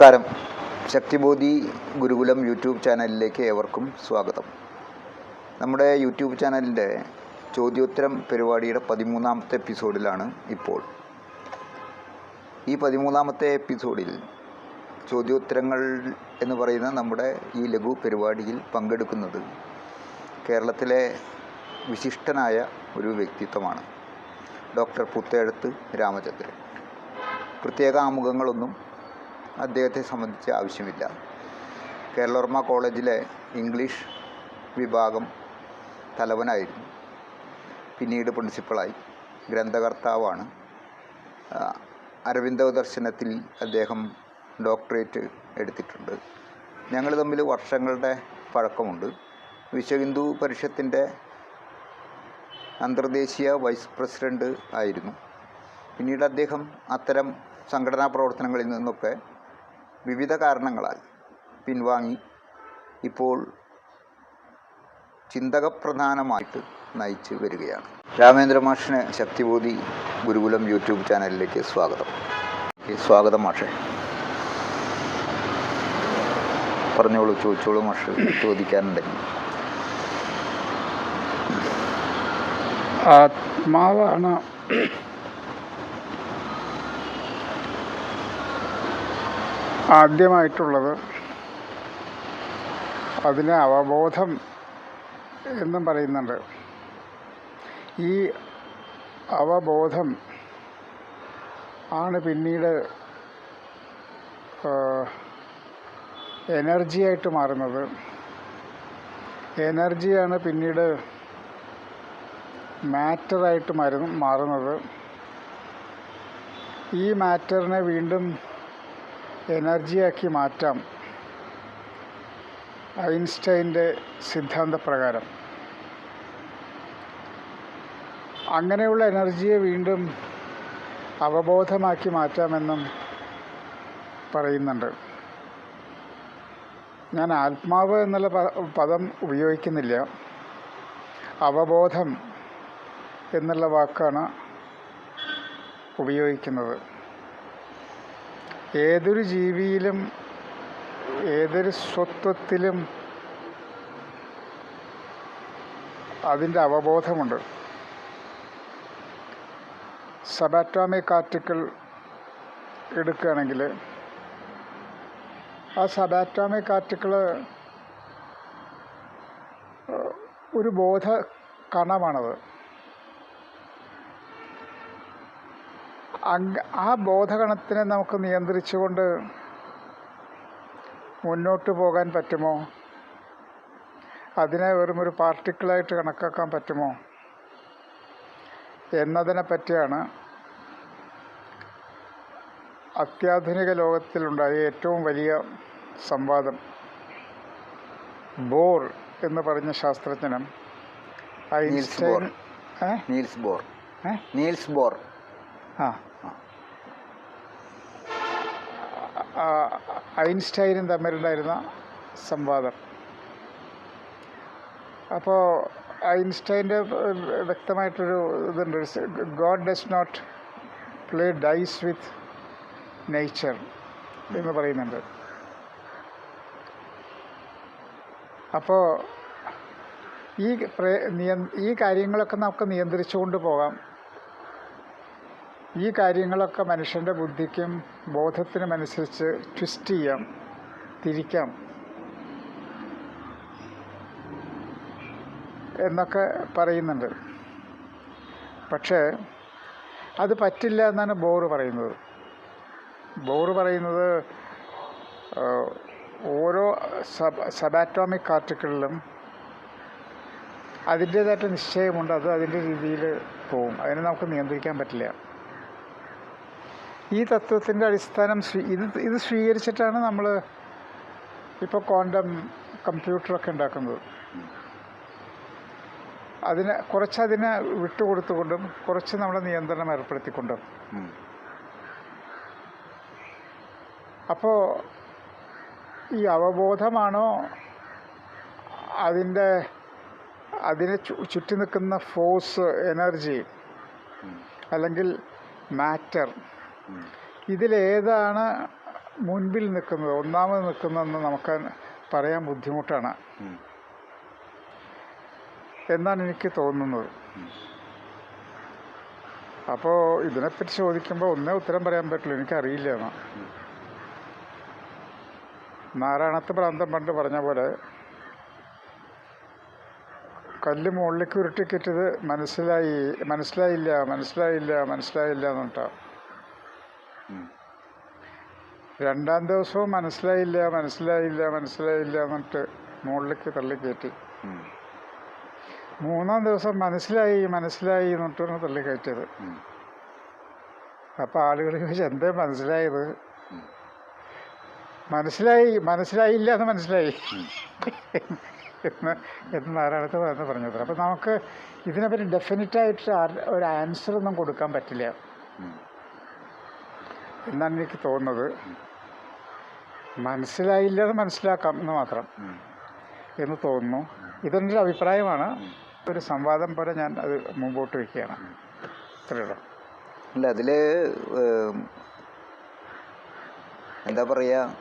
നമസ്കാരം. ശക്തിബോധി ഗുരുകുലം യൂട്യൂബ് ചാനലിലേക്ക് ഏവർക്കും സ്വാഗതം. നമ്മുടെ യൂട്യൂബ് ചാനലിന്റെ ചോദ്യോത്തരം പരിപാടിയുടെ പതിമൂന്നാമത്തെ എപ്പിസോഡിലാണ് ഇപ്പോൾ. ഈ പതിമൂന്നാമത്തെ എപ്പിസോഡിൽ ചോദ്യോത്തരങ്ങൾ എന്ന് പറയുന്ന നമ്മുടെ ഈ ലഘു പരിപാടിയിൽ പങ്കെടുക്കുന്നത് കേരളത്തിലെ വിശിഷ്ടനായ ഒരു വ്യക്തിത്വമാണ്. ഡോക്ടർ പുത്തേഴത്ത് രാമചന്ദ്രൻ. പ്രത്യേക ആമുഖങ്ങളൊന്നും അദ്ദേഹത്തെ സംബന്ധിച്ച് ആവശ്യമില്ല. കേരളവർമ്മ കോളേജിലെ ഇംഗ്ലീഷ് വിഭാഗം തലവനായിരുന്നു. പിന്നീട് പ്രിൻസിപ്പളായി. ഗ്രന്ഥകർത്താവാണ്. അരവിന്ദ ദർശനത്തിൽ അദ്ദേഹം ഡോക്ടറേറ്റ് എടുത്തിട്ടുണ്ട്. ഞങ്ങൾ തമ്മിൽ വർഷങ്ങളുടെ പഴക്കമുണ്ട്. വിശ്വഹിന്ദു പരിഷത്തിന്റെ അന്തർദേശീയ വൈസ് പ്രസിഡന്റ് ആയിരുന്നു. പിന്നീട് അദ്ദേഹം അത്തരം സംഘടനാ പ്രവർത്തനങ്ങളിൽ നിന്നൊക്കെ വിവിധ കാരണങ്ങളാൽ പിൻവാങ്ങി ഇപ്പോൾ ചിന്തകപ്രധാനമായിട്ട് നയിച്ച് വരികയാണ്. രാമേന്ദ്ര മാഷിന് ശക്തിബോധി ഗുരുകുലം യൂട്യൂബ് ചാനലിലേക്ക് സ്വാഗതം. സ്വാഗതം മാഷെ. പറഞ്ഞോളൂ ചോദിച്ചോളൂ മാഷ് ചോദിക്കാനുണ്ടെങ്കിൽ ആത്മാവാണ് ആദ്യമായിട്ടുള്ളത് അതിനെ അവബോധം എന്നും പറയുന്നുണ്ട്. ഈ അവബോധം ആണ് പിന്നീട് എനർജിയായിട്ട് മാറുന്നത്. എനർജിയാണ് പിന്നീട് മാറ്ററായിട്ട് മാറുന്നത്. ഈ മാറ്ററിനെ വീണ്ടും എനർജിയാക്കി മാറ്റാം. ഐൻസ്റ്റൈന്റെ സിദ്ധാന്തപ്രകാരം. അങ്ങനെയുള്ള എനർജിയെ വീണ്ടും അവബോധമാക്കി മാറ്റാമെന്നും പറയുന്നുണ്ട്. ഞാൻ ആത്മാവ് എന്നുള്ള പദം ഉപയോഗിക്കുന്നില്ല. അവബോധം എന്നുള്ള വാക്കാണ് ഉപയോഗിക്കുന്നത്. ഏതൊരു ജീവിയിലും ഏതൊരു സ്വത്വത്തിലും അതിന്റെ അവബോധമുണ്ട്. സബാറ്റോമിക് ആർട്ടിക്കിൾ എടുക്കുകയാണെങ്കിൽ ആ സബാറ്റോമിക് ആർട്ടിക്കിൾ ഒരു ബോധ കണമാണത്. അങ് ആ ബോധഗണത്തിനെ നമുക്ക് നിയന്ത്രിച്ചുകൊണ്ട് മുന്നോട്ട് പോകാൻ പറ്റുമോ? അതിനെ വെറും ഒരു പാർട്ടിക്കിളായിട്ട് കണക്കാക്കാൻ പറ്റുമോ? എന്നതിനെ പറ്റിയാണ് അത്യാധുനിക ലോകത്തിലുണ്ടായ ഏറ്റവും വലിയ സംവാദം. ബോർ എന്ന് പറഞ്ഞ ശാസ്ത്രജ്ഞനും Einstein Niels Bohr. Niels Bohr. ആ ആ, ഐൻസ്റ്റൈനും തമ്മിലുണ്ടായിരുന്ന സംവാദം. അപ്പോൾ ഐൻസ്റ്റൈന്റെ വ്യക്തമായിട്ടൊരു ഇതുണ്ട്. God does not play dice with nature എന്ന് പറയുന്നുണ്ട്. അപ്പോൾ ഈ ഈ കാര്യങ്ങളൊക്കെ നമുക്ക് നിയന്ത്രിച്ചുകൊണ്ട് പോകാം. ഈ കാര്യങ്ങളൊക്കെ മനുഷ്യന്റെ ബുദ്ധിക്കും ബോധത്തിനുമനുസരിച്ച് ട്വിസ്റ്റ് ചെയ്യാം തിരിക്കാം. എന്നൊക്കെ പറയുന്നുണ്ട്. പക്ഷേ അത് പറ്റില്ല എന്നാണ് ബോറ് പറയുന്നത്. ബോറ് പറയുന്നത് ഓരോ സബ് സബാറ്റോമിക് ആർട്ടിക്കിളിലും അതിന്റേതായിട്ട് നിശ്ചയമുണ്ട് അത് അതിന്റെ രീതിയിൽ പോവും. അതിനെ നമുക്ക് നിയന്ത്രിക്കാൻ പറ്റില്ല. ഈ തത്വത്തിന്റെ അടിസ്ഥാനം സ്വീ ഇത് ഇത് സ്വീകരിച്ചിട്ടാണ് നമ്മൾ ഇപ്പോൾ ക്വാണ്ടം കമ്പ്യൂട്ടറൊക്കെ ഉണ്ടാക്കുന്നത്. അതിനെ കുറച്ചതിനെ വിട്ടുകൊടുത്തുകൊണ്ടും കുറച്ച് നമ്മുടെ നിയന്ത്രണം ഏർപ്പെടുത്തിക്കൊണ്ടും. അപ്പോൾ ഈ അവബോധമാണോ അതിന്റെ അതിനെ ചു- ചുറ്റി നിൽക്കുന്ന ഫോഴ്സ് എനർജി അല്ലെങ്കിൽ മാറ്റർ. ഇതിലേതാണ് മുൻപിൽ നിൽക്കുന്നത് ഒന്നാമത് നിൽക്കുന്നതെന്ന് നമുക്ക് പറയാൻ ബുദ്ധിമുട്ടാണ്. എന്നാണ് എനിക്ക് തോന്നുന്നത്. അപ്പോൾ ഇതിനെപ്പറ്റി ചോദിക്കുമ്പോൾ ഒന്നേ ഉത്തരം പറയാൻ പറ്റില്ല എനിക്കറിയില്ല എന്ന്. നാരായണത്ത് പ്രാന്തം പണ്ട് പറഞ്ഞ പോലെ കല്ല് മുകളിലേക്ക് ഉരുട്ടിക്കിട്ടത് മനസ്സിലായി മനസ്സിലായില്ല മനസ്സിലായില്ല മനസ്സിലായില്ല എന്നിട്ടാ ഉം. രണ്ടാം ദിവസവും മനസ്സിലായില്ല മനസ്സിലായില്ല മനസ്സിലായില്ല എന്നിട്ട് മുകളിലേക്ക് തള്ളിക്കയറ്റി. മൂന്നാം ദിവസം മനസ്സിലായി മനസ്സിലായി എന്നിട്ടാണ് തള്ളി കയറ്റിയത് അപ്പോൾ ആളുകൾ ചോദിച്ചു എന്തേ മനസ്സിലായത്? മനസ്സിലായി മനസ്സിലായില്ല എന്ന് മനസ്സിലായി. എന്ന് എന്ന് നാരായണത്ത് പറഞ്ഞ് പറഞ്ഞത്. അപ്പോൾ നമുക്ക് ഇതിനെപ്പറ്റി ഡെഫിനറ്റായിട്ട് ഒരു ആൻസർ ഒന്നും കൊടുക്കാൻ പറ്റില്ല. എന്നാണ് എനിക്ക് തോന്നുന്നത്. മനസ്സിലായില്ല എന്ന് മനസ്സിലാക്കാം എന്ന് മാത്രം എന്ന് തോന്നുന്നു. ഇതെന്റെ അഭിപ്രായമാണ്. ഒരു സംവാദം പോലെ ഞാൻ അത് മുമ്പോട്ട് വയ്ക്കുകയാണ്. ഇത്രയുള്ളൂ അല്ല അതിൽ എന്താ പറയുക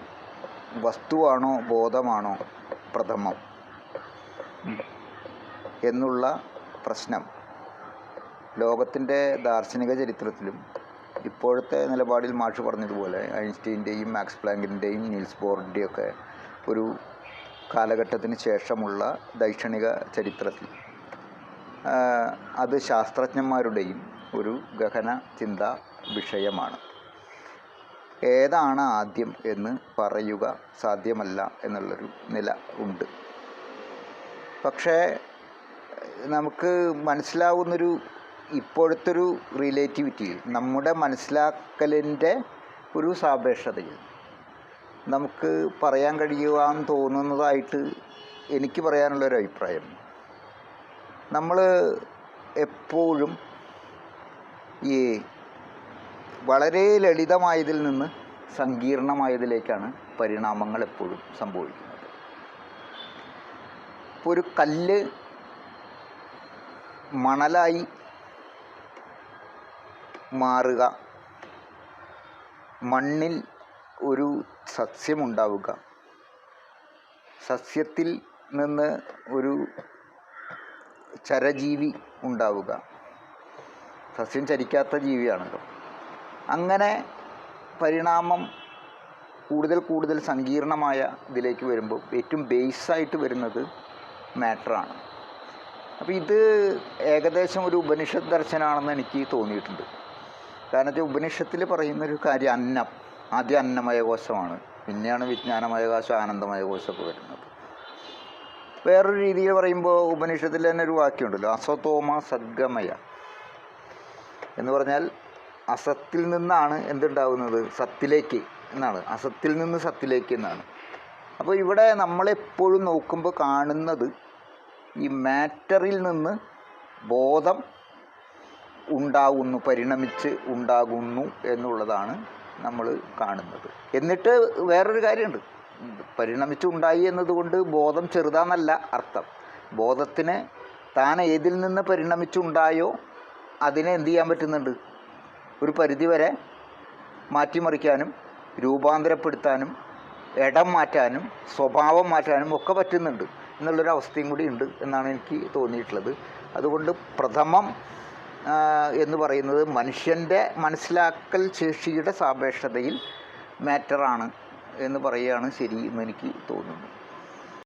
വസ്തുവാണോ ബോധമാണോ പ്രഥമം എന്നുള്ള പ്രശ്നം. ലോകത്തിന്റെ ദാർശനിക ചരിത്രത്തിലും ഇപ്പോഴത്തെ നിലപാടിൽ മാഷ് പറഞ്ഞതുപോലെ ഐൻസ്റ്റീന്റെയും മാക്സ് പ്ലാങ്കിന്റെയും നീൽസ് ബോറിന്റെയും ഒക്കെ ഒരു കാലഘട്ടത്തിന് ശേഷമുള്ള ദൈക്ഷണിക ചരിത്രത്തിൽ. അത് ശാസ്ത്രജ്ഞന്മാരുടെയും ഒരു ഗഹന ചിന്ത വിഷയമാണ്. ഏതാണ് ആദ്യം എന്ന് പറയുക സാധ്യമല്ല എന്നുള്ളൊരു നില ഉണ്ട്. പക്ഷേ നമുക്ക് മനസ്സിലാവുന്നൊരു ഇപ്പോഴത്തെ ഒരു റിലേറ്റിവിറ്റിയിൽ നമ്മുടെ മനസ്സിലാക്കലിന്റെ ഒരു സാപേക്ഷതയിൽ നമുക്ക് പറയാൻ കഴിയുവാൻ തോന്നുന്നതായിട്ട് എനിക്ക് പറയാനുള്ളൊരു അഭിപ്രായം. നമ്മൾ എപ്പോഴും ഈ വളരെ ലളിതമായതിൽ നിന്ന് സങ്കീർണമായതിലേക്കാണ് പരിണാമങ്ങൾ എപ്പോഴും സംഭവിക്കുന്നത്. ഇപ്പോൾ ഒരു കല്ല് മണലായി മാറുക. മണ്ണിൽ ഒരു സസ്യമുണ്ടാവുക. സസ്യത്തിൽ നിന്ന് ഒരു ചരജീവി ഉണ്ടാവുക. സസ്യം ചരിക്കാത്ത ജീവിയാണല്ലോ. അങ്ങനെ പരിണാമം കൂടുതൽ കൂടുതൽ സങ്കീർണമായ ഇതിലേക്ക് വരുമ്പോൾ ഏറ്റവും ബേസായിട്ട് വരുന്നത് മാറ്ററാണ്. അപ്പോൾ ഇത് ഏകദേശം ഒരു ഉപനിഷത്ത് ദർശനമാണെന്ന് എനിക്ക് തോന്നിയിട്ടുണ്ട്. കാരണം വെച്ചാൽ ഉപനിഷത്തിൽ പറയുന്നൊരു കാര്യം അന്നം. ആദ്യം അന്നമയ കോശമാണ്. പിന്നെയാണ് വിജ്ഞാനമയ കോശം ആനന്ദമയ കോശമൊക്കെ വരുന്നത്. വേറൊരു രീതിയിൽ പറയുമ്പോൾ ഉപനിഷത്തിൽ തന്നെ ഒരു വാക്യമുണ്ടല്ലോ അസതോമ സദ്ഗമയ. എന്ന് പറഞ്ഞാൽ അസത്തിൽ നിന്നാണ് എന്തുണ്ടാവുന്നത്? സത്തിലേക്ക് എന്നാണ്. അസത്തിൽ നിന്ന് സത്തിലേക്ക് എന്നാണ്. അപ്പോൾ ഇവിടെ നമ്മളെപ്പോഴും നോക്കുമ്പോൾ കാണുന്നത് ഈ മാറ്ററിൽ നിന്ന് ബോധം ഉണ്ടാകുന്നു പരിണമിച്ച് ഉണ്ടാകുന്നു എന്നുള്ളതാണ് നമ്മൾ കാണുന്നത്. എന്നിട്ട് വേറൊരു കാര്യമുണ്ട്. പരിണമിച്ച് ഉണ്ടായി എന്നതുകൊണ്ട് ബോധം ചെറുതാന്നല്ല അർത്ഥം. ബോധത്തിന് താൻ ഏതിൽ നിന്ന് പരിണമിച്ചുണ്ടായോ അതിനെ എന്ത് ചെയ്യാൻ പറ്റുന്നുണ്ട്? ഒരു പരിധിവരെ മാറ്റിമറിക്കാനും രൂപാന്തരപ്പെടുത്താനും ഇടം മാറ്റാനും സ്വഭാവം മാറ്റാനും ഒക്കെ പറ്റുന്നുണ്ട്. എന്നുള്ളൊരു അവസ്ഥയും കൂടി ഉണ്ട് എന്നാണ് എനിക്ക് തോന്നിയിട്ടുള്ളത്. അതുകൊണ്ട് പ്രഥമം എന്ന് പറയുന്നത് മനുഷ്യന്റെ മനസ്സിലാക്കൽ ശേഷിയുടെ സാപേക്ഷതയിൽ മാറ്ററാണ് എന്ന് പറയുകയാണ് ശരി എന്ന് എനിക്ക് തോന്നുന്നു.